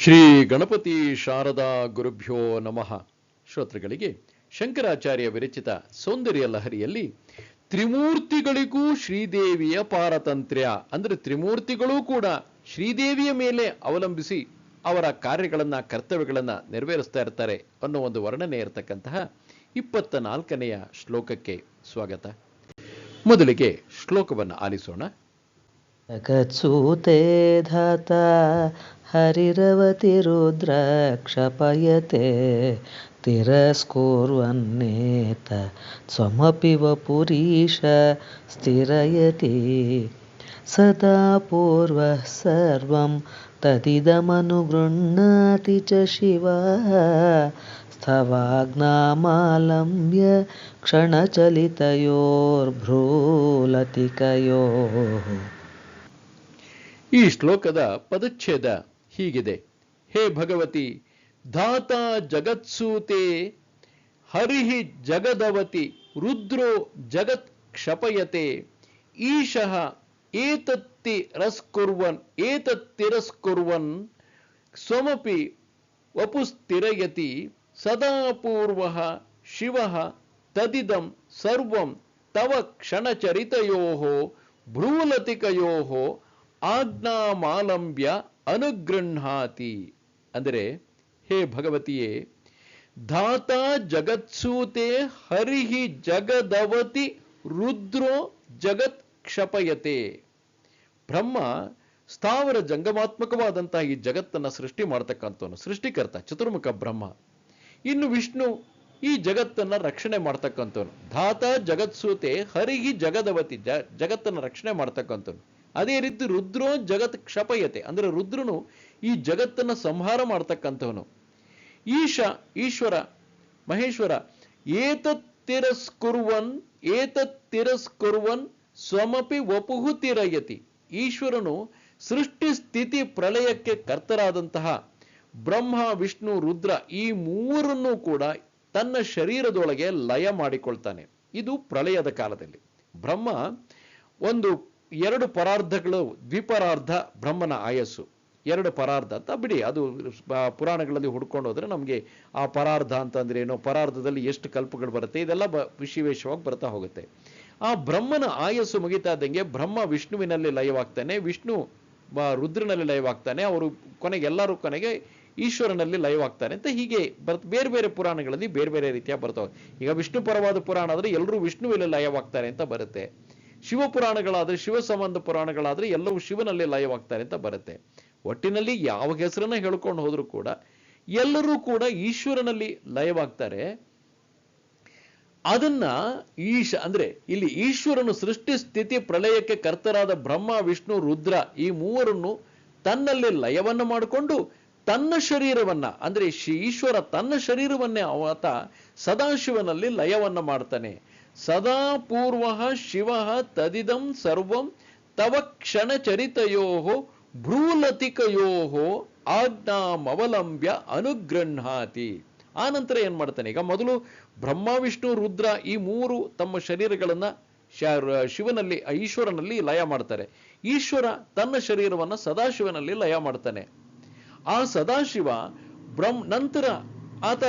ಶ್ರೀ ಗಣಪತಿ ಶಾರದಾ ಗುರುಭ್ಯೋ ನಮಃ. ಶ್ರೋತೃಗಳಿಗೆ ಶಂಕರಾಚಾರ್ಯ ವಿರಚಿತ ಸೌಂದರ್ಯ ಲಹರಿಯಲ್ಲಿ ತ್ರಿಮೂರ್ತಿಗಳಿಗೂ ಶ್ರೀದೇವಿಯ ಪಾರತಂತ್ರ್ಯ, ಅಂದರೆ ತ್ರಿಮೂರ್ತಿಗಳೂ ಕೂಡ ಶ್ರೀದೇವಿಯ ಮೇಲೆ ಅವಲಂಬಿಸಿ ಅವರ ಕಾರ್ಯಗಳನ್ನು, ಕರ್ತವ್ಯಗಳನ್ನು ನೆರವೇರಿಸ್ತಾ ಇರ್ತಾರೆ ಅನ್ನೋ ಒಂದು ವರ್ಣನೆ ಇರತಕ್ಕಂತಹ ಇಪ್ಪತ್ತ ನಾಲ್ಕನೆಯ ಶ್ಲೋಕಕ್ಕೆ ಸ್ವಾಗತ. ಮೊದಲಿಗೆ ಶ್ಲೋಕವನ್ನು ಆಲಿಸೋಣ. जगत्सूते धाता हरिरवतिरुद्र क्षपयते तिरस्कुर्वन्नेत स्वमपि वपुरीश स्थिरयति। सदा पूर्वः सर्वं तदिदमनुगृह्णाति च शिवः। स्थवाग्नामालम्ब्य क्षणचलितयोर्भ्रूलतिकयोः ಈ ಶ್ಲೋಕದ ಪದಚ್ಛೇದ ಹೀಗಿದೆ. ಹೇ ಭಗವತಿ, ಧಾತ ಜಗತ್ಸೂತೆ, ಹರಿಹಿ ಜಗದವತಿ, ರುದ್ರೋ ಜಗತ್ ಕ್ಷಪಯತೆ, ಈಶಃ ಏತತ್ತಿ ರಸ್ಕುರ್ವನ್ ಏತತ್ತಿರಸ್ಕುರ್ವನ್ ಸ್ವಮಪಿ ವಪುಸ್ಥಿರಯತಿ ಸದಾ ಪೂರ್ವ ಶಿವ ತದಿದಂ ಸರ್ವಂ ತವ ಕ್ಷಣಚರಿತಯೋ ಭ್ರೂಲತಿಕಯೋ ಆಜ್ಞಾಮಾಲಂಬ್ಯ ಅನುಗೃಹಾತಿ. ಅಂದರೆ ಹೇ ಭಗವತಿಯೇ, ಧಾತ ಜಗತ್ಸೂತೆ ಹರಿಹಿ ಜಗದವತಿ ರುದ್ರೋ ಜಗತ್ ಕ್ಷಪಯತೆ. ಬ್ರಹ್ಮ ಸ್ಥಾವರ ಜಂಗಮಾತ್ಮಕವಾದಂತಹ ಈ ಜಗತ್ತನ್ನ ಸೃಷ್ಟಿ ಮಾಡ್ತಕ್ಕಂಥವನು, ಸೃಷ್ಟಿಕರ್ತ, ಚತುರ್ಮುಖ ಬ್ರಹ್ಮ. ಇನ್ನು ವಿಷ್ಣು ಈ ಜಗತ್ತನ್ನ ರಕ್ಷಣೆ ಮಾಡ್ತಕ್ಕಂಥವನು. ಧಾತ ಜಗತ್ಸೂತೆ ಹರಿಹಿ ಜಗದವತಿ ಜ, ಜಗತ್ತನ್ನ ರಕ್ಷಣೆ ಮಾಡ್ತಕ್ಕಂಥವನು. ಅದೇ ರೀತಿ ರುದ್ರೋ ಜಗತ್ ಕ್ಷಪಯತೆ. ಅಂದ್ರೆ ರುದ್ರನು ಈ ಜಗತ್ತನ್ನ ಸಂಹಾರ ಮಾಡ್ತಕ್ಕಂಥವನು. ಈಶ, ಈಶ್ವರ, ಮಹೇಶ್ವರ ಏತತ್ ತಿರಸ್ಕುರ್ವನ್ ಏತತ್ ತಿರಸ್ಕುರುವನ್ ಸ್ವಮಪಿ ವಪುಹು ತಿರಯತಿ. ಈಶ್ವರನು ಸೃಷ್ಟಿ ಸ್ಥಿತಿ ಪ್ರಳಯಕ್ಕೆ ಕರ್ತರಾದಂತಹ ಬ್ರಹ್ಮ, ವಿಷ್ಣು, ರುದ್ರ ಈ ಮೂರನ್ನು ಕೂಡ ತನ್ನ ಶರೀರದೊಳಗೆ ಲಯ ಮಾಡಿಕೊಳ್ತಾನೆ. ಇದು ಪ್ರಳಯದ ಕಾಲದಲ್ಲಿ. ಬ್ರಹ್ಮ ಒಂದು ಎರಡು ಪರಾರ್ಧಗಳು ದ್ವಿಪರಾರ್ಧ ಬ್ರಹ್ಮನ ಆಯಸ್ಸು. ಎರಡು ಪರಾರ್ಧ ಅಂತ ಬಿಡಿ, ಅದು ಪುರಾಣಗಳಲ್ಲಿ ಹುಡ್ಕೊಂಡು ಹೋದರೆ ನಮಗೆ ಆ ಪರಾರ್ಧ ಅಂತಂದ್ರೆ ಏನು, ಪರಾರ್ಧದಲ್ಲಿ ಎಷ್ಟು ಕಲ್ಪಗಳು ಬರುತ್ತೆ, ಇದೆಲ್ಲ ಬ ವಿಶೇಷವಾಗಿ ಬರ್ತಾ ಹೋಗುತ್ತೆ. ಆ ಬ್ರಹ್ಮನ ಆಯಸ್ಸು ಮುಗಿತಾ ಇದ್ದಂಗೆ ಬ್ರಹ್ಮ ವಿಷ್ಣುವಿನಲ್ಲಿ ಲಯವಾಗ್ತಾನೆ, ವಿಷ್ಣು ರುದ್ರನಲ್ಲಿ ಲಯವಾಗ್ತಾನೆ, ಅವರು ಕೊನೆಗೆ ಎಲ್ಲರೂ ಕೊನೆಗೆ ಈಶ್ವರನಲ್ಲಿ ಲಯವಾಗ್ತಾನೆ ಅಂತ ಹೀಗೆ ಬರ್, ಬೇರೆ ಬೇರೆ ಪುರಾಣಗಳಲ್ಲಿ ಬೇರೆ ಬೇರೆ ರೀತಿಯ ಬರ್ತಾವೆ ಈಗ ವಿಷ್ಣು ಪರವಾದ ಪುರಾಣ ಆದರೆ ಎಲ್ಲರೂ ವಿಷ್ಣುವಿನಲ್ಲಿ ಲಯವಾಗ್ತಾರೆ ಅಂತ ಬರುತ್ತೆ. ಶಿವ ಪುರಾಣಗಳಾದ್ರೆ ಶಿವ ಸಂಬಂಧ ಪುರಾಣಗಳಾದ್ರೆ ಎಲ್ಲವೂ ಶಿವನಲ್ಲಿ ಲಯವಾಗ್ತಾರೆ ಅಂತ ಬರುತ್ತೆ. ಒಟ್ಟಿನಲ್ಲಿ ಯಾವ ಹೆಸರನ್ನ ಹೇಳ್ಕೊಂಡು ಹೋದರೂ ಕೂಡ ಎಲ್ಲರೂ ಕೂಡ ಈಶ್ವರನಲ್ಲಿ ಲಯವಾಗ್ತಾರೆ. ಅದನ್ನ ಈಶ, ಅಂದ್ರೆ ಇಲ್ಲಿ ಈಶ್ವರನು ಸೃಷ್ಟಿ ಸ್ಥಿತಿ ಪ್ರಳಯಕ್ಕೆ ಕರ್ತರಾದ ಬ್ರಹ್ಮ, ವಿಷ್ಣು, ರುದ್ರ ಈ ಮೂವರನ್ನು ತನ್ನಲ್ಲಿ ಲಯವನ್ನ ಮಾಡಿಕೊಂಡು ತನ್ನ ಶರೀರವನ್ನ, ಅಂದ್ರೆ ಈಶ್ವರ ತನ್ನ ಶರೀರವನ್ನೇ ಆತ ಸದಾಶಿವನಲ್ಲಿ ಲಯವನ್ನ ಮಾಡ್ತಾನೆ. ಸದಾ ಪೂರ್ವ ಶಿವ ತದಿದಂ ಸರ್ವಂ ತವ ಕ್ಷಣಚರಿತಯೋ ಭ್ರೂಲತಿಕಯೋ ಆಜ್ಞಾಮವಲಂಬ್ಯ ಅನುಗೃಹಾತಿ ಆ ನಂತರ ಏನ್ ಮಾಡ್ತಾನೆ? ಈಗ ಮೊದಲು ಬ್ರಹ್ಮ, ವಿಷ್ಣು, ರುದ್ರ ಈ ಮೂರು ತಮ್ಮ ಶರೀರಗಳನ್ನ ಶಿವನಲ್ಲಿ, ಈಶ್ವರನಲ್ಲಿ ಲಯ ಮಾಡ್ತಾರೆ. ಈಶ್ವರ ತನ್ನ ಶರೀರವನ್ನ ಸದಾಶಿವನಲ್ಲಿ ಲಯ ಮಾಡ್ತಾನೆ. ಆ ಸದಾಶಿವ ಬ್ರಹ್ಮ ನಂತರ ಆತ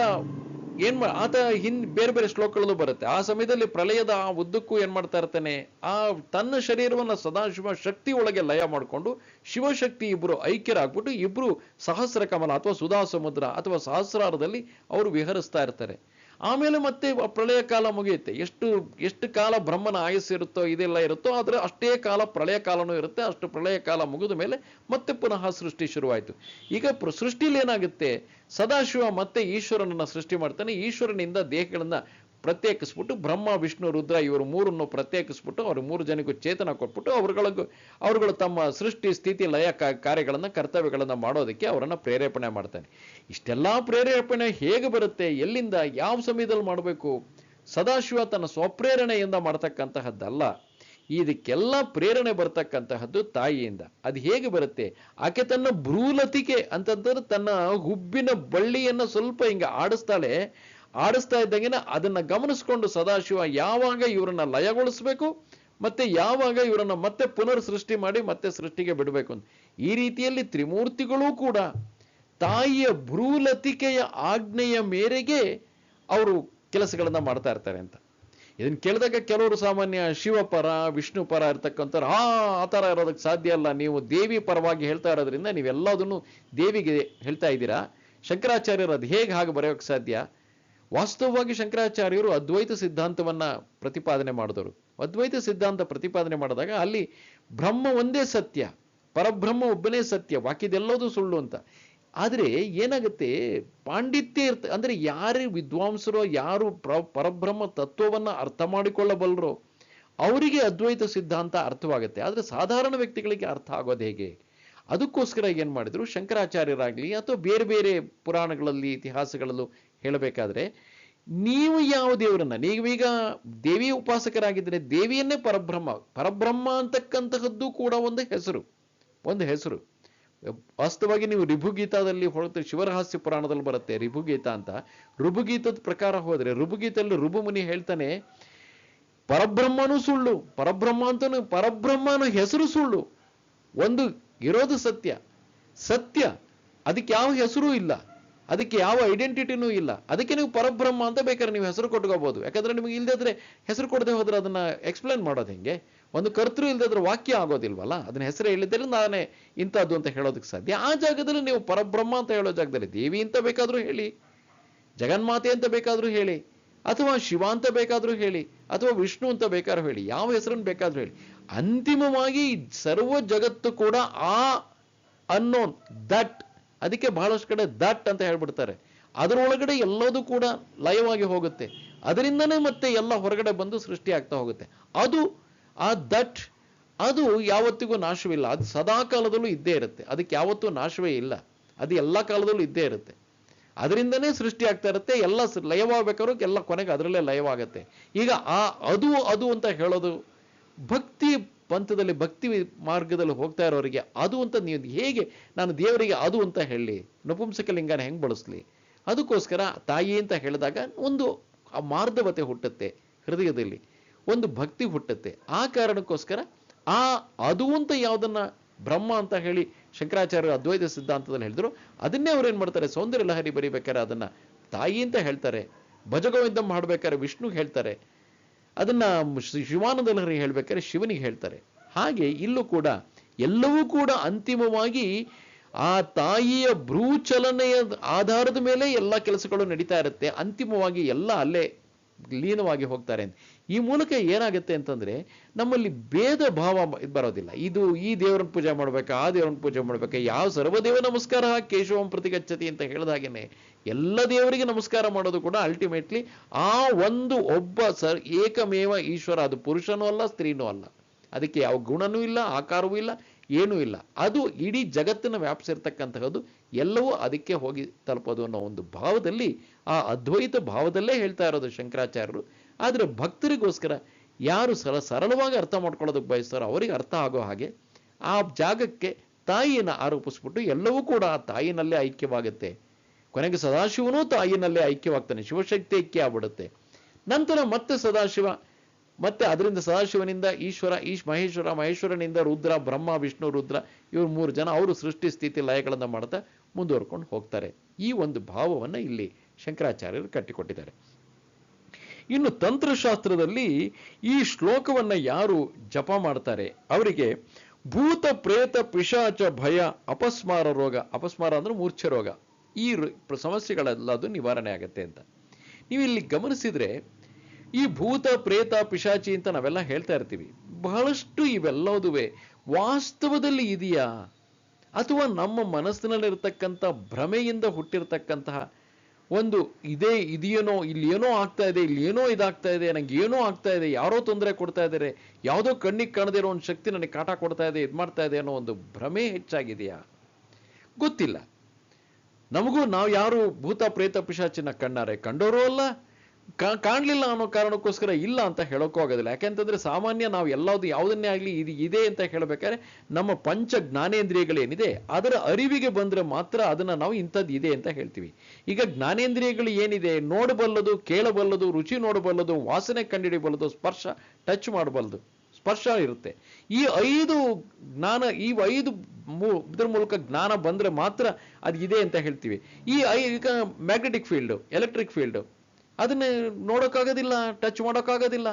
ಏನ್ ಮಾ ಆತ ಹಿಂದ್ ಬೇರೆ ಬೇರೆ ಶ್ಲೋಕಗಳಲ್ಲೂ ಬರುತ್ತೆ. ಆ ಸಮಯದಲ್ಲಿ ಪ್ರಲಯದ ಆ ಉದ್ದಕ್ಕೂ ಏನ್ ಮಾಡ್ತಾ ಇರ್ತಾನೆ? ಆ ತನ್ನ ಶರೀರವನ್ನ ಸದಾಶಿವ ಶಕ್ತಿ ಒಳಗೆ ಲಯ ಮಾಡಿಕೊಂಡು ಶಿವಶಕ್ತಿ ಇಬ್ರು ಐಕ್ಯರಾಗ್ಬಿಟ್ಟು ಇಬ್ರು ಸಹಸ್ರ ಕಮಲ ಅಥವಾ ಸುಧಾ ಸಮುದ್ರ ಅಥವಾ ಸಹಸ್ರಾರದಲ್ಲಿ ಅವರು ವಿಹರಿಸ್ತಾ ಇರ್ತಾರೆ. ಆಮೇಲೆ ಮತ್ತೆ ಪ್ರಳಯ ಕಾಲ ಮುಗಿಯುತ್ತೆ. ಎಷ್ಟು ಎಷ್ಟು ಕಾಲ ಬ್ರಹ್ಮನ ಆಯಸ್ಸು ಇರುತ್ತೋ, ಇದೆಲ್ಲ ಇರುತ್ತೋ, ಆದರೆ ಅಷ್ಟೇ ಕಾಲ ಪ್ರಳಯ ಕಾಲನೂ ಇರುತ್ತೆ. ಅಷ್ಟು ಪ್ರಳಯ ಕಾಲ ಮುಗಿದ ಮೇಲೆ ಮತ್ತೆ ಪುನಃ ಸೃಷ್ಟಿ ಶುರುವಾಯಿತು. ಈಗ ಸೃಷ್ಟಿಲಿ ಏನಾಗುತ್ತೆ? ಸದಾಶಿವ ಮತ್ತೆ ಈಶ್ವರನನ್ನ ಸೃಷ್ಟಿ ಮಾಡ್ತಾನೆ. ಈಶ್ವರನಿಂದ ದೇಹಗಳನ್ನ ಪ್ರತ್ಯೇಕಿಸ್ಬಿಟ್ಟು ಬ್ರಹ್ಮ, ವಿಷ್ಣು, ರುದ್ರ ಇವರು ಮೂರನ್ನು ಪ್ರತ್ಯೇಕಿಸ್ಬಿಟ್ಟು ಅವ್ರ ಮೂರು ಜನಕ್ಕೂ ಚೇತನ ಕೊಟ್ಬಿಟ್ಟು ಅವ್ರಗಳಿಗೂ ಅವರುಗಳು ತಮ್ಮ ಸೃಷ್ಟಿ, ಸ್ಥಿತಿ, ಲಯ ಕಾರ್ಯಗಳನ್ನು, ಕರ್ತವ್ಯಗಳನ್ನು ಮಾಡೋದಕ್ಕೆ ಅವರನ್ನು ಪ್ರೇರೇಪಣೆ ಮಾಡ್ತಾನೆ. ಇಷ್ಟೆಲ್ಲ ಪ್ರೇರೇಪಣೆ ಹೇಗೆ ಬರುತ್ತೆ? ಎಲ್ಲಿಂದ, ಯಾವ ಸಮಯದಲ್ಲಿ ಮಾಡಬೇಕು? ಸದಾಶಿವ ತನ್ನ ಸ್ವಪ್ರೇರಣೆಯಿಂದ ಮಾಡ್ತಕ್ಕಂತಹದ್ದಲ್ಲ. ಇದಕ್ಕೆಲ್ಲ ಪ್ರೇರಣೆ ಬರ್ತಕ್ಕಂತಹದ್ದು ತಾಯಿಯಿಂದ. ಅದು ಹೇಗೆ ಬರುತ್ತೆ? ಆಕೆ ತನ್ನ ಭ್ರೂಲತಿಕೆ ಅಂತಂದ್ರೆ ತನ್ನ ಹುಬ್ಬಿನ ಬಳ್ಳಿಯನ್ನು ಸ್ವಲ್ಪ ಹಿಂಗೆ ಆಡಿಸ್ತಾಳೆ. ಆಡಿಸ್ತಾ ಇದ್ದಂಗೆನ ಅದನ್ನ ಗಮನಿಸ್ಕೊಂಡು ಸದಾಶಿವ ಯಾವಾಗ ಇವರನ್ನ ಲಯಗೊಳಿಸ್ಬೇಕು ಮತ್ತೆ ಯಾವಾಗ ಇವರನ್ನ ಮತ್ತೆ ಪುನರ್ ಸೃಷ್ಟಿ ಮಾಡಿ ಮತ್ತೆ ಸೃಷ್ಟಿಗೆ ಬಿಡಬೇಕು ಅಂತ. ಈ ರೀತಿಯಲ್ಲಿ ತ್ರಿಮೂರ್ತಿಗಳೂ ಕೂಡ ತಾಯಿಯ ಭ್ರೂಲತಿಕೆಯ ಆಜ್ಞೆಯ ಮೇರೆಗೆ ಅವರು ಕೆಲಸಗಳನ್ನ ಮಾಡ್ತಾ ಇರ್ತಾರೆ ಅಂತ. ಇದನ್ನು ಕೇಳಿದಾಗ ಕೆಲವರು ಸಾಮಾನ್ಯ ಶಿವಪರ, ವಿಷ್ಣು ಪರ ಇರ್ತಕ್ಕಂಥವ್ರು, ಆ ಥರ ಇರೋದಕ್ಕೆ ಸಾಧ್ಯ ಅಲ್ಲ. ನೀವು ದೇವಿ ಪರವಾಗಿ ಹೇಳ್ತಾ ಇರೋದ್ರಿಂದ ನೀವೆಲ್ಲದನ್ನು ದೇವಿಗೆ ಹೇಳ್ತಾ ಇದ್ದೀರಾ? ಶಂಕರಾಚಾರ್ಯರು ಅದು ಹೇಗೆ ಹಾಗೆ ಬರೆಯೋಕ್ಕೆ ಸಾಧ್ಯ? ವಾಸ್ತವವಾಗಿ ಶಂಕರಾಚಾರ್ಯರು ಅದ್ವೈತ ಸಿದ್ಧಾಂತವನ್ನ ಪ್ರತಿಪಾದನೆ ಮಾಡಿದವರು. ಅದ್ವೈತ ಸಿದ್ಧಾಂತ ಪ್ರತಿಪಾದನೆ ಮಾಡಿದಾಗ ಅಲ್ಲಿ ಬ್ರಹ್ಮ ಒಂದೇ ಸತ್ಯ, ಪರಬ್ರಹ್ಮ ಒಬ್ಬನೇ ಸತ್ಯ, ಬಾಕಿದೆಲ್ಲದೂ ಸುಳ್ಳು ಅಂತ. ಆದರೆ ಏನಾಗುತ್ತೆ? ಪಾಂಡಿತ್ಯ ಇರ್ತ, ಅಂದ್ರೆ ಯಾರು ವಿದ್ವಾಂಸರೋ, ಯಾರು ಪ್ರ, ಪರಬ್ರಹ್ಮ ತತ್ವವನ್ನ ಅರ್ಥ ಮಾಡಿಕೊಳ್ಳಬಲ್ಲರೋ, ಅವರಿಗೆ ಅದ್ವೈತ ಸಿದ್ಧಾಂತ ಅರ್ಥವಾಗುತ್ತೆ. ಆದರೆ ಸಾಧಾರಣ ವ್ಯಕ್ತಿಗಳಿಗೆ ಅರ್ಥ ಆಗೋದು ಹೇಗೆ? ಅದಕ್ಕೋಸ್ಕರ ಏನು ಮಾಡಿದರು? ಶಂಕರಾಚಾರ್ಯರಾಗಲಿ ಅಥವಾ ಬೇರೆ ಬೇರೆ ಪುರಾಣಗಳಲ್ಲಿ, ಇತಿಹಾಸಗಳಲ್ಲೂ ಹೇಳಬೇಕಾದ್ರೆ, ನೀವು ಯಾವ ದೇವರನ್ನ ನೀವೀಗ ದೇವಿ ಉಪಾಸಕರಾಗಿದ್ದರೆ ದೇವಿಯನ್ನೇ ಪರಬ್ರಹ್ಮ ಪರಬ್ರಹ್ಮ ಅಂತಕ್ಕಂತಹದ್ದು ಕೂಡ ಒಂದು ಹೆಸರು ಒಂದು ಹೆಸರು. ವಾಸ್ತವವಾಗಿ ನೀವು ರಿಭುಗೀತಾದಲ್ಲಿ ಹೊರತು ಶಿವರಹಸ್ಯ ಪುರಾಣದಲ್ಲಿ ಬರುತ್ತೆ, ರಿಭುಗೀತ ಅಂತ. ಋಭುಗೀತದ ಪ್ರಕಾರ ಹೋದರೆ ಋಭುಗೀತಲ್ಲಿ ಋಭುಮುನಿ ಹೇಳ್ತಾನೆ, ಪರಬ್ರಹ್ಮನೂ ಸುಳ್ಳು, ಪರಬ್ರಹ್ಮ ಅಂತನೂ, ಪರಬ್ರಹ್ಮನ ಹೆಸರು ಸುಳ್ಳು. ಒಂದು ಇರೋದು ಸತ್ಯ ಸತ್ಯ, ಅದಕ್ಕೆ ಯಾವ ಹೆಸರೂ ಇಲ್ಲ. ಅದಕ್ಕೆ ಯಾವ ಐಡೆಂಟಿಟಿನೂ ಇಲ್ಲ. ಅದಕ್ಕೆ ನೀವು ಪರಬ್ರಹ್ಮ ಅಂತ ಬೇಕಾದ್ರೆ ನೀವು ಹೆಸರು ಕೊಟ್ಕೋಬಹುದು ಯಾಕಂದ್ರೆ ನಿಮಗೆ ಇಲ್ಲದಿದ್ರೆ ಹೆಸರು ಕೊಡದೆ ಹೋದ್ರೆ ಅದನ್ನ ಎಕ್ಸ್ಪ್ಲೇನ್ ಮಾಡೋದು ಹೆಂಗೆ? ಒಂದು ಕರ್ತೃ ಇಲ್ಲದಿದ್ರೆ ವಾಕ್ಯ ಆಗೋದಿಲ್ವಲ್ಲ? ಅದನ್ನ ಹೆಸರು ಹೇಳಿದ್ರೆ ನಾನೇ ಇಂಥದ್ದು ಅಂತ ಹೇಳೋದಕ್ಕೆ ಸಾಧ್ಯ. ಆ ಜಾಗದಲ್ಲಿ ನೀವು ಪರಬ್ರಹ್ಮ ಅಂತ ಹೇಳೋ ಜಾಗದಲ್ಲಿ ದೇವಿ ಅಂತ ಬೇಕಾದರೂ ಹೇಳಿ, ಜಗನ್ಮಾತೆ ಅಂತ ಬೇಕಾದರೂ ಹೇಳಿ, ಅಥವಾ ಶಿವ ಅಂತ ಬೇಕಾದರೂ ಹೇಳಿ, ಅಥವಾ ವಿಷ್ಣು ಅಂತ ಬೇಕಾದ್ರೂ ಹೇಳಿ, ಯಾವ ಹೆಸರನ್ನು ಬೇಕಾದರೂ ಹೇಳಿ, ಅಂತಿಮವಾಗಿ ಸರ್ವ ಜಗತ್ತು ಕೂಡ ಆ ಅನ್ನೋನ್ ದಟ್ ಅದಕ್ಕೆ ಬಹಳಷ್ಟು ಕಡೆ ದಟ್ ಅಂತ ಹೇಳ್ಬಿಡ್ತಾರೆ. ಅದರೊಳಗಡೆ ಎಲ್ಲದೂ ಕೂಡ ಲಯವಾಗಿ ಹೋಗುತ್ತೆ. ಅದರಿಂದನೇ ಮತ್ತೆ ಎಲ್ಲ ಹೊರಗಡೆ ಬಂದು ಸೃಷ್ಟಿ ಆಗ್ತಾ ಹೋಗುತ್ತೆ. ಅದು ಆ ದಟ್, ಅದು ಯಾವತ್ತಿಗೂ ನಾಶವಿಲ್ಲ. ಅದು ಸದಾ ಕಾಲದಲ್ಲೂ ಇದ್ದೇ ಇರುತ್ತೆ. ಅದಕ್ಕೆ ಯಾವತ್ತೂ ನಾಶವೇ ಇಲ್ಲ. ಅದು ಎಲ್ಲ ಕಾಲದಲ್ಲೂ ಇದ್ದೇ ಇರುತ್ತೆ. ಅದರಿಂದನೇ ಸೃಷ್ಟಿ ಆಗ್ತಾ ಇರುತ್ತೆ. ಎಲ್ಲ ಲಯವಾಗಬೇಕಾದ್ರೂ ಎಲ್ಲ ಕೊನೆಗೆ ಅದರಲ್ಲೇ ಲಯವಾಗತ್ತೆ. ಈಗ ಆ ಅದು ಅದು ಅಂತ ಹೇಳೋದು ಭಕ್ತಿ ಪಂಥದಲ್ಲಿ ಭಕ್ತಿ ಮಾರ್ಗದಲ್ಲಿ ಹೋಗ್ತಾ ಇರೋರಿಗೆ ಅದು ಅಂತ ನೀವು ಹೇಗೆ ನಾನು ದೇವರಿಗೆ ಅದು ಅಂತ ಹೇಳಿ ನಪುಂಸಕಲಿಂಗನ ಹೆಂಗೆ ಬಳಸಲಿ? ಅದಕ್ಕೋಸ್ಕರ ತಾಯಿ ಅಂತ ಹೇಳಿದಾಗ ಒಂದು ಆ ಮಾರ್ಧವತೆ ಹುಟ್ಟುತ್ತೆ ಹೃದಯದಲ್ಲಿ, ಒಂದು ಭಕ್ತಿ ಹುಟ್ಟುತ್ತೆ. ಆ ಕಾರಣಕ್ಕೋಸ್ಕರ ಆ ಅದು ಅಂತ ಯಾವುದನ್ನ ಬ್ರಹ್ಮ ಅಂತ ಹೇಳಿ ಶಂಕರಾಚಾರ್ಯರು ಅದ್ವೈತ ಸಿದ್ಧಾಂತದಲ್ಲಿ ಹೇಳಿದ್ರು, ಅದನ್ನೇ ಅವ್ರು ಏನು ಮಾಡ್ತಾರೆ, ಸೌಂದರ್ಯ ಲಹರಿ ಬರಿಬೇಕಾದ್ರೆ ಅದನ್ನ ತಾಯಿ ಅಂತ ಹೇಳ್ತಾರೆ ಭಜಗೋವಿಂದಂ ಮಾಡ್ಬೇಕಾರೆ ವಿಷ್ಣು ಹೇಳ್ತಾರೆ ಅದನ್ನ ಶ್ರೀ ಶಿವಾನಂದ ಲಹರಿ ಹೇಳ್ಬೇಕಾದ್ರೆ ಶಿವನಿಗೆ ಹೇಳ್ತಾರೆ. ಹಾಗೆ ಇಲ್ಲೂ ಕೂಡ ಎಲ್ಲವೂ ಕೂಡ ಅಂತಿಮವಾಗಿ ಆ ತಾಯಿಯ ಭ್ರೂಚಲನೆಯ ಆಧಾರದ ಮೇಲೆ ಎಲ್ಲ ಕೆಲಸಗಳು ನಡೀತಾ ಇರುತ್ತೆ. ಅಂತಿಮವಾಗಿ ಎಲ್ಲ ಅಲ್ಲೇ ಲೀನವಾಗಿ ಹೋಗ್ತಾರೆ ಅಂತ. ಈ ಮೂಲಕ ಏನಾಗುತ್ತೆ ಅಂತಂದ್ರೆ, ನಮ್ಮಲ್ಲಿ ಭೇದ ಭಾವ ಬರೋದಿಲ್ಲ. ಇದು ಈ ದೇವರನ್ನ ಪೂಜೆ ಮಾಡಬೇಕಾ, ಆ ದೇವರನ್ನ ಪೂಜೆ ಮಾಡಬೇಕಾ, ಯಾವ ಸರ್ವದೇವ ನಮಸ್ಕಾರ ಕೇಶವಂ ಪ್ರತಿಗಚ್ಚತಿ ಅಂತ ಹೇಳಿದಾಗೇನೆ ಎಲ್ಲ ದೇವರಿಗೆ ನಮಸ್ಕಾರ ಮಾಡೋದು ಕೂಡ ಅಲ್ಟಿಮೇಟ್ಲಿ ಆ ಒಂದು ಒಬ್ಬ ಸರ್, ಏಕಮೇವ ಈಶ್ವರ. ಅದು ಪುರುಷನೂ ಅಲ್ಲ, ಸ್ತ್ರೀನೂ ಅಲ್ಲ. ಅದಕ್ಕೆ ಯಾವ ಗುಣನೂ ಇಲ್ಲ, ಆಕಾರವೂ ಇಲ್ಲ ಏನೂ ಇಲ್ಲ. ಅದು ಇಡೀ ಜಗತ್ತನ್ನು ವ್ಯಾಪಿಸಿರ್ತಕ್ಕಂತಹದ್ದು ಎಲ್ಲವೂ ಅದಕ್ಕೆ ಹೋಗಿ ತಲುಪೋದು ಅನ್ನೋ ಒಂದು ಭಾವದಲ್ಲಿ, ಆ ಅದ್ವೈತ ಭಾವದಲ್ಲೇ ಹೇಳ್ತಾ ಇರೋದು ಶಂಕರಾಚಾರ್ಯರು. ಆದರೆ ಭಕ್ತರಿಗೋಸ್ಕರ ಯಾರು ಸರ ಸರಳವಾಗಿ ಅರ್ಥ ಮಾಡ್ಕೊಳ್ಳೋದಕ್ಕೆ ಬಯಸ್ತಾರೋ ಅವರಿಗೆ ಅರ್ಥ ಆಗೋ ಹಾಗೆ ಆ ಜಾಗಕ್ಕೆ ತಾಯಿಯನ್ನು ಆರೋಪಿಸ್ಬಿಟ್ಟು ಎಲ್ಲವೂ ಕೂಡ ಆ ತಾಯಿನಲ್ಲೇ ಐಕ್ಯವಾಗುತ್ತೆ. ಕೊನೆಗೆ ಸದಾಶಿವನೂ ತಾಯಿನಲ್ಲೇ ಐಕ್ಯವಾಗ್ತಾನೆ. ಶಿವಶಕ್ತಿ ಐಕ್ಯ ಆಗ್ಬಿಡುತ್ತೆ. ನಂತರ ಮತ್ತೆ ಸದಾಶಿವ ಮತ್ತೆ ಅದರಿಂದ ಸದಾಶಿವನಿಂದ ಈಶ್ವರ, ಈಶ್ ಮಹೇಶ್ವರ, ಮಹೇಶ್ವರನಿಂದ ರುದ್ರ, ಬ್ರಹ್ಮ, ವಿಷ್ಣು, ರುದ್ರ ಇವರು ಮೂರು ಜನ ಅವರು ಸೃಷ್ಟಿ ಸ್ಥಿತಿ ಲಯಗಳನ್ನು ಮಾಡ್ತಾ ಮುಂದುವರ್ಕೊಂಡು ಹೋಗ್ತಾರೆ. ಈ ಒಂದು ಭಾವವನ್ನ ಇಲ್ಲಿ ಶಂಕರಾಚಾರ್ಯರು ಕಟ್ಟಿಕೊಟ್ಟಿದ್ದಾರೆ. ಇನ್ನು ತಂತ್ರಶಾಸ್ತ್ರದಲ್ಲಿ ಈ ಶ್ಲೋಕವನ್ನ ಯಾರು ಜಪ ಮಾಡ್ತಾರೆ? ಅವರಿಗೆ ಭೂತ, ಪ್ರೇತ, ಪಿಶಾಚ, ಭಯ, ಅಪಸ್ಮಾರ ರೋಗ, ಅಪಸ್ಮಾರ ಅಂದ್ರೆ ಮೂರ್ಛೆ ರೋಗ ಈ ಸಮಸ್ಯೆಗಳೆಲ್ಲ ಅದು ನಿವಾರಣೆ ಆಗತ್ತೆ ಅಂತ. ನೀವು ಇಲ್ಲಿ ಗಮನಿಸಿದ್ರೆ ಈ ಭೂತ, ಪ್ರೇತ, ಪಿಶಾಚಿ ಅಂತ ನಾವೆಲ್ಲ ಹೇಳ್ತಾ ಇರ್ತೀವಿ. ಬಹಳಷ್ಟು ಇವೆಲ್ಲದುವೆ ವಾಸ್ತವದಲ್ಲಿ ಇದೆಯಾ? ಅಥವಾ ನಮ್ಮ ಮನಸ್ಸಿನಲ್ಲಿರ್ತಕ್ಕಂಥ ಭ್ರಮೆಯಿಂದ ಹುಟ್ಟಿರ್ತಕ್ಕಂತಹ ಒಂದು ಇದೇ ಇದೆಯೇನೋ ಇಲ್ಲಿ ಏನೋ ಆಗ್ತಾ ಇದೆ ಇಲ್ಲಿ ಏನೋ ಇದಾಗ್ತಾ ಇದೆ ನನಗೆ ಏನೋ ಆಗ್ತಾ ಇದೆ, ಯಾರೋ ತೊಂದರೆ ಕೊಡ್ತಾ ಇದ್ದಾರೆ, ಯಾವುದೋ ಕಣ್ಣಿಗೆ ಕಾಣದೇ ಇರೋ ಒಂದು ಶಕ್ತಿ ನನಗೆ ಕಾಟ ಕೊಡ್ತಾ ಇದೆ, ಇದು ಮಾಡ್ತಾ ಇದೆ ಅನ್ನೋ ಒಂದು ಭ್ರಮೆ ಹೆಚ್ಚಾಗಿದೆಯಾ? ಗೊತ್ತಿಲ್ಲ. ನಮಗೂ ನಾವು ಯಾರು ಭೂತ, ಪ್ರೇತ, ಪಿಶಾಚಿನ ಕಣ್ಣಾರೆ? ಕಂಡೋರು ಅಲ್ಲ. ಕಾಣ್ಲಿಲ್ಲ ಅನ್ನೋ ಕಾರಣಕ್ಕೋಸ್ಕರ ಇಲ್ಲ ಅಂತ ಹೇಳೋಕ್ಕೂ ಆಗೋದಿಲ್ಲ. ಯಾಕೆಂತಂದ್ರೆ ಸಾಮಾನ್ಯ ನಾವು ಎಲ್ಲದು ಯಾವುದನ್ನೇ ಆಗಲಿ ಇದು ಇದೆ ಅಂತ ಹೇಳಬೇಕಾದ್ರೆ ನಮ್ಮ ಪಂಚ ಜ್ಞಾನೇಂದ್ರಿಯಗಳೇನಿದೆ, ಅದರ ಅರಿವಿಗೆ ಬಂದ್ರೆ ಮಾತ್ರ ಅದನ್ನ ನಾವು ಇಂಥದ್ದು ಇದೆ ಅಂತ ಹೇಳ್ತೀವಿ. ಈಗ ಜ್ಞಾನೇಂದ್ರಿಯಗಳು ಏನಿದೆ? ನೋಡಬಲ್ಲದು, ಕೇಳಬಲ್ಲದು, ರುಚಿ ನೋಡಬಲ್ಲದು, ವಾಸನೆ ಕಂಡಿಡಿಬಲ್ಲದು, ಸ್ಪರ್ಶ, ಟಚ್ ಮಾಡಬಲ್ಲದು, ಸ್ಪರ್ಶ ಇರುತ್ತೆ. ಈ ಐದು ಜ್ಞಾನ, ಈ ಐದು ಇದ್ರ ಮೂಲಕ ಜ್ಞಾನ ಬಂದ್ರೆ ಮಾತ್ರ ಅದು ಇದೆ ಅಂತ ಹೇಳ್ತೀವಿ. ಈ ಐ ಈಗ ಮ್ಯಾಗ್ನೆಟಿಕ್ ಫೀಲ್ಡ್ ಎಲೆಕ್ಟ್ರಿಕ್ ಫೀಲ್ಡ್ ಅದನ್ನ ನೋಡೋಕ್ಕಾಗೋದಿಲ್ಲ ಟಚ್ ಮಾಡೋಕ್ಕಾಗೋದಿಲ್ಲ.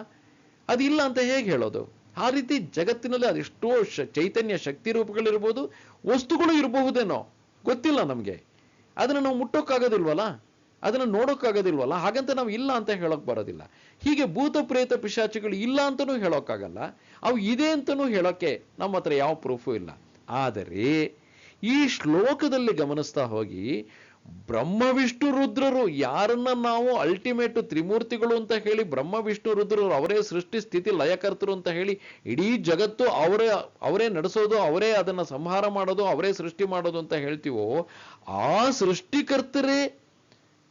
ಅದಿಲ್ಲ ಅಂತ ಹೇಗೆ ಹೇಳೋದು? ಆ ರೀತಿ ಜಗತ್ತಿನಲ್ಲಿ ಅದೆಷ್ಟೋ ಶ, ಚೈತನ್ಯ ಶಕ್ತಿ ರೂಪಗಳಿರ್ಬೋದು, ವಸ್ತುಗಳು ಇರಬಹುದೇನೋ? ಗೊತ್ತಿಲ್ಲ ನಮಗೆ. ಅದನ್ನು ನಾವು ಮುಟ್ಟೋಕ್ಕಾಗೋದಿಲ್ವಲ್ಲ? ಅದನ್ನು ನೋಡೋಕ್ಕಾಗೋದಿಲ್ವಲ್ಲ? ಹಾಗಂತ ನಾವು ಇಲ್ಲ ಅಂತ ಹೇಳೋಕ್ ಬರೋದಿಲ್ಲ. ಹೀಗೆ ಭೂತ ಪ್ರೇತ ಪಿಶಾಚಿಗಳು ಇಲ್ಲ ಅಂತನೂ ಹೇಳೋಕ್ಕಾಗಲ್ಲ. ಅವು ಇದೆ ಅಂತನೂ ಹೇಳೋಕ್ಕೆ ನಮ್ಮ ಹತ್ರ ಯಾವ ಪ್ರೂಫು ಇಲ್ಲ. ಆದರೆ ಈ ಶ್ಲೋಕದಲ್ಲಿ ಗಮನಿಸ್ತಾ ಹೋಗಿ ಬ್ರಹ್ಮ ವಿಷ್ಣು ರುದ್ರರು, ಯಾರನ್ನ ನಾವು ಅಲ್ಟಿಮೇಟ್ ತ್ರಿಮೂರ್ತಿಗಳು ಅಂತ ಹೇಳಿ ಬ್ರಹ್ಮ ವಿಷ್ಣು ರುದ್ರರು ಅವರೇ ಸೃಷ್ಟಿ ಸ್ಥಿತಿ ಲಯಕರ್ತರು ಅಂತ ಹೇಳಿ, ಇಡೀ ಜಗತ್ತು ಅವರೇ ಅವರೇ ನಡೆಸೋದು, ಅವರೇ ಅದನ್ನ ಸಂಹಾರ ಮಾಡೋದು, ಅವರೇ ಸೃಷ್ಟಿ ಮಾಡೋದು ಅಂತ ಹೇಳ್ತೀವೋ, ಆ ಸೃಷ್ಟಿಕರ್ತರೇ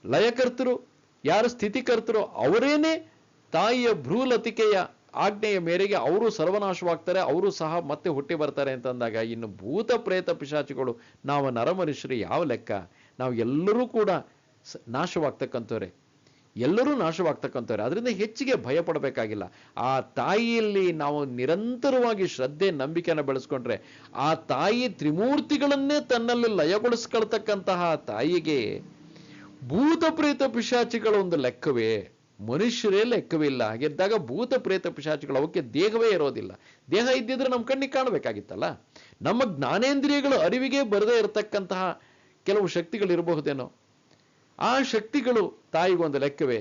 ಲಯಕರ್ತರು, ಯಾರು ಸ್ಥಿತಿಕರ್ತರು, ಅವರೇನೆ ತಾಯಿಯ ಭ್ರೂಲತಿಕೆಯ ಆಜ್ಞೆಯ ಮೇರೆಗೆ ಅವರು ಸರ್ವನಾಶವಾಗ್ತಾರೆ, ಅವರು ಸಹ ಮತ್ತೆ ಹುಟ್ಟಿ ಬರ್ತಾರೆ ಅಂತಂದಾಗ, ಇನ್ನು ಭೂತ ಪ್ರೇತ ಪಿಶಾಚಿಗಳು, ನಾವು ನರಮನುಷ್ಯರು ಯಾವ ಲೆಕ್ಕ? ನಾವು ಎಲ್ಲರೂ ಕೂಡ ನಾಶವಾಗ್ತಕ್ಕಂಥವ್ರೆ. ಎಲ್ಲರೂ ನಾಶವಾಗ್ತಕ್ಕಂಥವ್ರೆ. ಅದರಿಂದ ಹೆಚ್ಚಿಗೆ ಭಯ ಪಡಬೇಕಾಗಿಲ್ಲ. ಆ ತಾಯಿಯಲ್ಲಿ ನಾವು ನಿರಂತರವಾಗಿ ಶ್ರದ್ಧೆ, ನಂಬಿಕೆಯನ್ನು ಬೆಳೆಸ್ಕೊಂಡ್ರೆ ಆ ತಾಯಿ ತ್ರಿಮೂರ್ತಿಗಳನ್ನೇ ತನ್ನಲ್ಲಿ ಲಯಗೊಳಿಸ್ಕೊಳ್ತಕ್ಕಂತಹ ತಾಯಿಗೆ ಭೂತ ಪ್ರೇತ ಪಿಶಾಚಿಗಳ ಒಂದು ಲೆಕ್ಕವೇ ಮನುಷ್ಯರೇ ಲೆಕ್ಕವಿಲ್ಲ ಹಾಗಿದ್ದಾಗ ಭೂತ ಪ್ರೇತ ಪಿಶಾಚಿಗಳು ಅವಕ್ಕೆ ದೇಹವೇ ಇರೋದಿಲ್ಲ. ದೇಹ ಇದ್ದಿದ್ರೆ ನಮ್ಮ ಕಣ್ಣಿಗೆ ಕಾಣಬೇಕಾಗಿತ್ತಲ್ಲ. ನಮ್ಮ ಜ್ಞಾನೇಂದ್ರಿಯಗಳು ಅರಿವಿಗೆ ಬರದೇ ಇರತಕ್ಕಂತಹ ಕೆಲವು ಶಕ್ತಿಗಳು ಇರಬಹುದೇನೋ ಆ ಶಕ್ತಿಗಳು ತಾಯಿಗೊಂದು ಲೆಕ್ಕವೇ.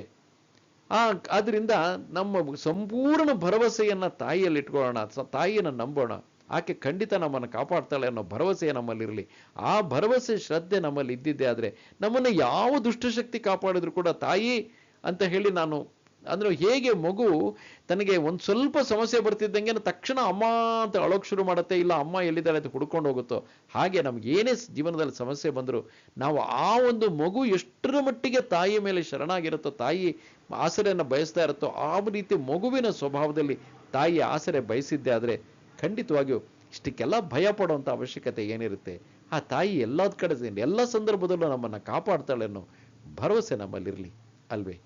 ಆ ಅದರಿಂದ ನಮ್ಮ ಸಂಪೂರ್ಣ ಭರವಸೆಯನ್ನು ತಾಯಿಯಲ್ಲಿ ಇಟ್ಕೊಳ್ಳೋಣ ತಾಯಿಯನ್ನ ನಂಬೋಣ. ಆಕೆ ಖಂಡಿತ ನಮ್ಮನ್ನು ಕಾಪಾಡ್ತಾಳೆ ಅನ್ನೋ ಭರವಸೆ ನಮ್ಮಲ್ಲಿರಲಿ. ಆ ಭರವಸೆ, ಶ್ರದ್ಧೆ ನಮ್ಮಲ್ಲಿ ಇದ್ದಿದ್ದೆ ಆದರೆ ನಮ್ಮನ್ನು ಯಾವ ದುಷ್ಟಶಕ್ತಿ ಕಾಪಾಡಿದ್ರು ಕೂಡ ತಾಯಿ ಅಂತ ಹೇಳಿ ನಾನು ಅಂದ್ರೆ ಹೇಗೆ ಮಗು ತನಗೆ ಒಂದು ಸ್ವಲ್ಪ ಸಮಸ್ಯೆ ಬರ್ತಿದ್ದಂಗೆ ತಕ್ಷಣ ಅಮ್ಮ ಅಂತ ಅಳೋಕ್ ಶುರು ಮಾಡುತ್ತೆ, ಇಲ್ಲ ಅಮ್ಮ ಎಲ್ಲಿದ್ದಾಳೆ ಅಂತ ಹುಡ್ಕೊಂಡು ಹೋಗುತ್ತೋ? ಹಾಗೆ ನಮ್ಗೆ ಏನೇ ಜೀವನದಲ್ಲಿ ಸಮಸ್ಯೆ ಬಂದರೂ ನಾವು ಆ ಒಂದು ಮಗು ಎಷ್ಟರ ಮಟ್ಟಿಗೆ ತಾಯಿಯ ಮೇಲೆ ಶರಣಾಗಿರುತ್ತೋ, ತಾಯಿ ಆಸರೆಯನ್ನು ಬಯಸ್ತಾ ಇರುತ್ತೋ, ಆ ರೀತಿ ಮಗುವಿನ ಸ್ವಭಾವದಲ್ಲಿ ತಾಯಿ ಆಸರೆ ಬಯಸಿದ್ದೆ ಆದರೆ ಖಂಡಿತವಾಗಿಯೂ ಇಷ್ಟಕ್ಕೆಲ್ಲ ಭಯ ಪಡುವಂಥ ಅವಶ್ಯಕತೆ ಏನಿರುತ್ತೆ? ಆ ತಾಯಿ ಎಲ್ಲದ ಕಡೆ ಎಲ್ಲ ಸಂದರ್ಭದಲ್ಲೂ ನಮ್ಮನ್ನ ಕಾಪಾಡ್ತಾಳೆ ಅನ್ನೋ ಭರವಸೆ ನಮ್ಮಲ್ಲಿರಲಿ, ಅಲ್ವೇ?